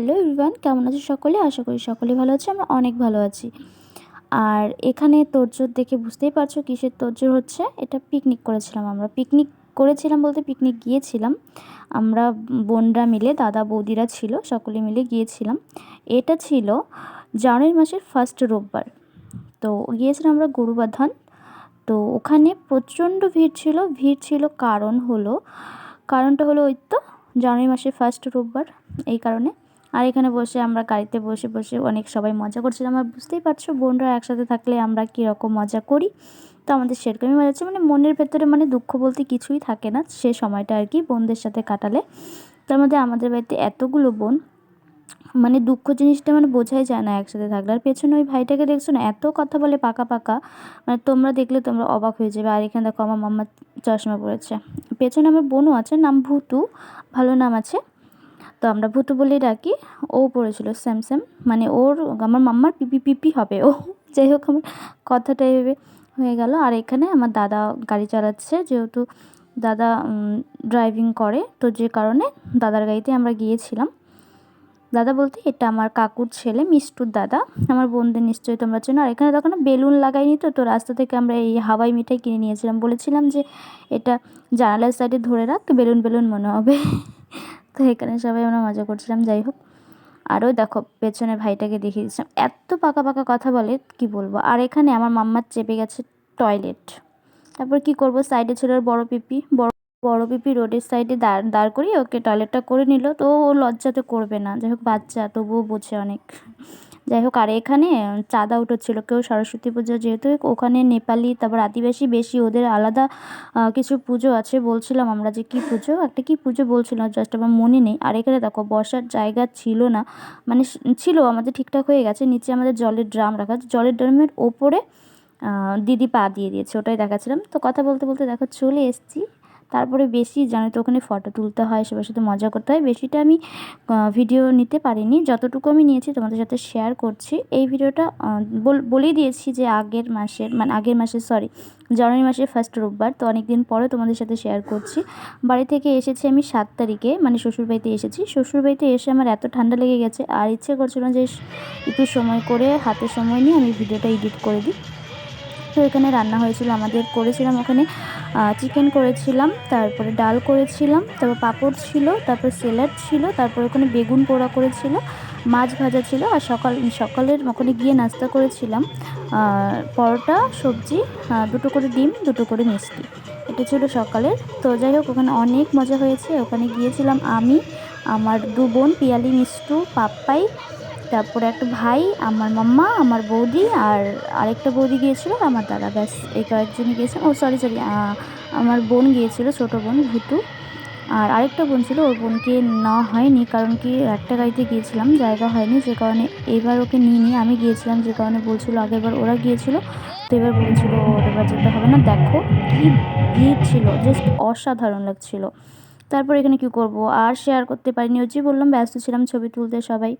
Hello Ivan কেমন আছো সকলে? আশা করি সকলে ভালো আছে, আমরা অনেক ভালো আছি। আর এখানে তোরজোর দেখে বুঝতেই পারছ কিসের তোড়জোড় হচ্ছে? এটা পিকনিক করেছিলাম আমরা। পিকনিক করেছিলাম বলতে পিকনিক গিয়েছিলাম। আমরা বোনরা মিলে, দাদা বৌদিরা ছিল, সকলে মিলে গিয়েছিলাম। এটা ছিল জানুয়ারি মাসের ফার্স্ট রোববার। তো গিয়েছিলাম আমরা গরুবাধান। তো ওখানে প্রচণ্ড ভিড় ছিল। ভিড় ছিল কারণ হলো, কারণটা হলো ওই তো জানুয়ারি মাসের ফার্স্ট রোববার, এই কারণে। আর এখানে বসে আমরা গাড়িতে বসে বসে অনেক সবাই মজা করছিলাম আর বুঝতেই পারছ, বোনরা একসাথে থাকলে আমরা কীরকম মজা করি। তো আমাদের সেরকমই মজা হচ্ছে। মানে মনের ভেতরে মানে দুঃখ বলতে কিছুই থাকে না। সে সময়টা আর কি বোনদের সাথে কাটালে। তার মধ্যে আমাদের বাড়িতে এতগুলো বোন মানে দুঃখ জিনিসটা মানে বোঝাই যায় না একসাথে থাকলে। আর পেছনে ওই ভাইটাকে দেখছ না, এত কথা বলে পাকা পাকা। মানে তোমরা দেখলে তোমরা অবাক হয়ে যাবে। আর এখানে দেখো আমার মাম্মা চশমা পড়েছে পেছনে আমার বোনও আছে, নাম ভুতু। ভালো নাম আছে। তো আমরা ভুতু বলেই ডাকি। ও পড়েছিল স্যাম স্যাম মানে ওর, আমার মাম্মার পিপি পিপি হবে ও। যাই হোক, আমার কথাটা এভাবে হয়ে গেল। আর এখানে আমার দাদা গাড়ি চালাচ্ছে, যেহেতু দাদা ড্রাইভিং করে, তো যে কারণে দাদার গাড়িতে আমরা গিয়েছিলাম। দাদা বলতে, এটা আমার কাকুর ছেলে, মিষ্টুর দাদা। আমার বোনদের নিশ্চয়ই তোমরা চেনো। আর এখানে তখন বেলুন লাগাইনি তো তো রাস্তা থেকে আমরা এই হাওয়াই মিঠাই কিনে নিয়েছিলাম। বলেছিলাম যে, এটা জানালার সাইডে ধরে রাখ বেলুন বেলুন মনে হবে। তো এখানে সবাই আমরা মজা করছিলাম, যাই হোক। আরও দেখো, পেছনের ভাইটাকে দেখিয়ে দিচ্ছিলাম। এত পাকা পাকা কথা বলে, কি বলব? আর এখানে আমার মাম্মার চেপে গেছে টয়লেট। তারপর কি করব? সাইডে ছিল বড় পিপি। বড় বড় পিপি রোডের সাইডে দাঁড় দাঁড় করিয়ে ওকে টয়লেটটা করে নিল। তো ও লজ্জাতে করবে না। যাই হোক, বাচ্চা, তবুও বোঝে অনেক। যাই হোক, আর এখানে চাঁদা উঠোচ্ছিল কেউ সরস্বতী পুজো যেহেতু, ওখানে নেপালি, তারপর আদিবাসী বেশি, ওদের আলাদা কিছু পুজো আছে। বলছিলাম আমরা যে কী পুজো? একটা কী পুজো বলছিলাম জাস্ট আমার মনে নেই। আর এখানে দেখো, বসার জায়গা ছিল না। মানে ছিল, আমাদের ঠিকঠাক হয়ে গেছে। নিচে আমাদের জলের ড্রাম রাখা আছে। জলের ড্রামের ওপরে দিদি পা দিয়ে দিয়েছে। ওটাই দেখাচ্ছিলাম। তো কথা বলতে বলতে দেখো, চলে এসেছি। তারপরে বেশি জানো তো ওখানে ফটো তুলতে হয়, সবার সাথে মজা করতে হয়, বেশিটা আমি ভিডিও নিতে পারিনি। যতটুকু আমি নিয়েছি তোমাদের সাথে শেয়ার করছি। এই ভিডিওটা বলেই দিয়েছি যে আগের মাসের মানে আগের মাসের সরি জানুয়ারি মাসের ফার্স্ট রোববার, তো অনেক দিন পরে তোমাদের সাথে শেয়ার করছি। বাড়ি থেকে এসেছি আমি সাত তারিখে মানে শ্বশুরবাড়িতে এসেছি। শ্বশুরবাড়িতে এসে আমার এত ঠান্ডা লেগে গেছে, আর ইচ্ছে করছিল যে, একটু সময় করে, হাতে সময় নিয়ে আমি ভিডিওটা এডিট করে দিই। তো এখানে রান্না হয়েছিল, আমাদের করেছিলাম ওখানে চিকেন করেছিলাম, তারপরে ডাল করেছিলাম, তারপর পাঁপড় ছিল, তারপর স্যালাড ছিল, তারপর ওখানে বেগুন পোড়া করেছিল, মাছ ভাজা ছিল, আর সকাল, সকালের ওখানে গিয়ে নাস্তা করেছিলাম পরোটা, সবজি দুটো করে ডিম, দুটো করে মিষ্টি। এটা ছিল সকালের। তো যাই হোক, ওখানে অনেক মজা হয়েছে। ওখানে গিয়েছিলাম আমি, আমার দু বোন, পিয়ালি, মিষ্টু, পাপ্পাই তারপরে একটা ভাই, আমার মাম্মা, আমার বৌদি আর আরেকটা বৌদি গিয়েছিল আমার দাদা। ব্যাস, এই কয়েকজনই গিয়েছিলাম ও সরি সরি আমার বোন গিয়েছিল, ছোটো বোন ভুতু। আর আরেকটা বোন ছিল, ওর বোনকে না হয়নি কারণ কি একটা গাড়িতে গিয়েছিলাম, জায়গা হয়নি, যে কারণে এবার ওকে নিয়ে নিয়ে আমি গিয়েছিলাম, যে কারণে বলছিল আগেরবার ওরা গিয়েছিল। তো এবার বলছিল এবার যেতে হবে না। দেখো কি ভিড় ছিল জাস্ট অসাধারণ লাগছিল। তারপর এখানে কি করব? আর শেয়ার করতে পারিনি। যে বললাম, ব্যস্ত ছিলাম ছবি তুলতে সবাই।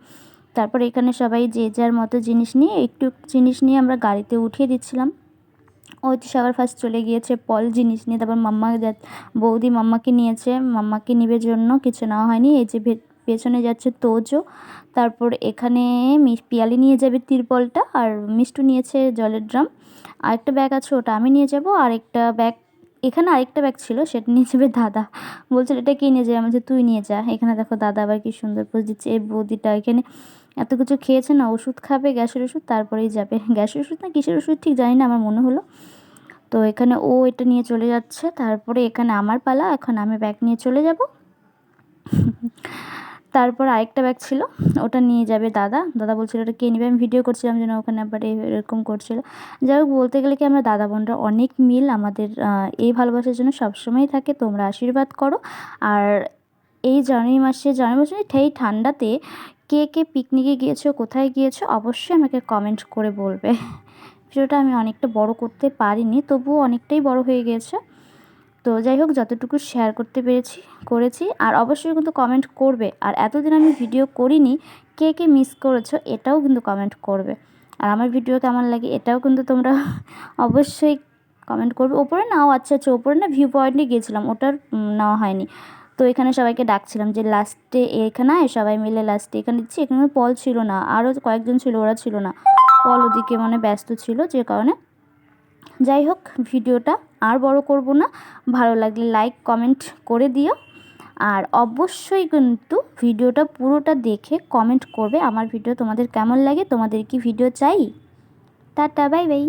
তারপর এখানে সবাই যে যার মতো জিনিস নিয়ে, একটু জিনিস নিয়ে আমরা গাড়িতে উঠিয়ে দিচ্ছিলাম। ওই তো সবার ফার্স্ট চলে গিয়েছে পল জিনিস নিয়ে, তারপর মাম্মা বৌদি মাম্মাকে নিয়েছে, মাম্মাকে নিবে জন্য কিছু নেওয়া হয়নি। এই যে পেছনে যাচ্ছে তোজো, তারপর এখানে পিয়ালি নিয়ে যাবে তিরপলটা, আর মিষ্টু নিয়েছে জলের ড্রাম। আরেকটা ব্যাগ আছে, ওটা আমি নিয়ে যাব আর একটা ব্যাগ এখানে আরেকটা ব্যাগ ছিল, সেটা নিয়ে যাবে দাদা। বলছিল এটা কে নিয়ে যাবে আমি তুই নিয়ে যা। এখানে দেখো দাদা আবার কি সুন্দর পোজ দিচ্ছে, এই বৌদিটা এখানে এত কিছু খেয়েছে না, ওষুধ খাবে, গ্যাসের ওষুধ, তারপরেই যাবে। গ্যাসের ওষুধ না, কিসের ওষুধ ঠিক জানি না, আমার মনে হলো। তো এখানে ও এটা নিয়ে চলে যাচ্ছে, তারপরে এখানে আমার পালা, এখন আমি ব্যাগ নিয়ে চলে যাব। তারপর আরেকটা ব্যাগ ছিল, ওটা নিয়ে যাবে দাদা। দাদা বলছিল ওটা কে নেবে? আমি ভিডিও করছিলাম যেন ওখানে আবার এরকম করছিল। যাই হোক, বলতে গেলে কি আমরা দাদা বোনরা অনেক মিল, আমাদের এই ভালোবাসার জন্য সবসময়ই থাকে, তোমরা আশীর্বাদ করো। আর এই জানুয়ারি মাসে জানুয়ারি মাসে এই ঠান্ডাতে কে কে পিকনিকে গিয়েছো, কোথায় গিয়েছো, অবশ্যই আমাকে কমেন্ট করে বলবে। ভিডিওটা আমি অনেকটা বড় করতে পারিনি, তবুও অনেকটাই বড় হয়ে গিয়েছে তো যাই হোক, যতটুকু শেয়ার করতে পেরেছি, করেছি। আর অবশ্যই কিন্তু কমেন্ট করবে। আর এতদিন আমি ভিডিও করিনি, কে কে মিস করেছ, এটাও কিন্তু কমেন্ট করবে। আর আমার ভিডিও কেমন লাগে, এটাও কিন্তু তোমরা অবশ্যই কমেন্ট করবে। ওপরে নাও আচ্ছা আচ্ছা ওপরে না ভিউ পয়েন্টে গিয়েছিলাম, ওটার নেওয়া হয়নি। তো এখানে সবাইকে ডাকছিলাম যে লাস্টে এখানে সবাই মিলে লাস্টে এখানে দিচ্ছি। এখানে পল ছিল না আরও কয়েকজন ছিল, ওরা ছিল না। পল ওদিকে মানে ব্যস্ত ছিল যে কারণে। যাই হোক, ভিডিওটা আর বড় করব না। ভালো লাগলে লাইক, কমেন্ট করে দিও। আর অবশ্যই কিন্তু ভিডিওটা পুরোটা দেখে কমেন্ট করবে আমার ভিডিও তোমাদের কেমন লাগে, তোমাদের কি ভিডিও চাই। Tata, bye bye.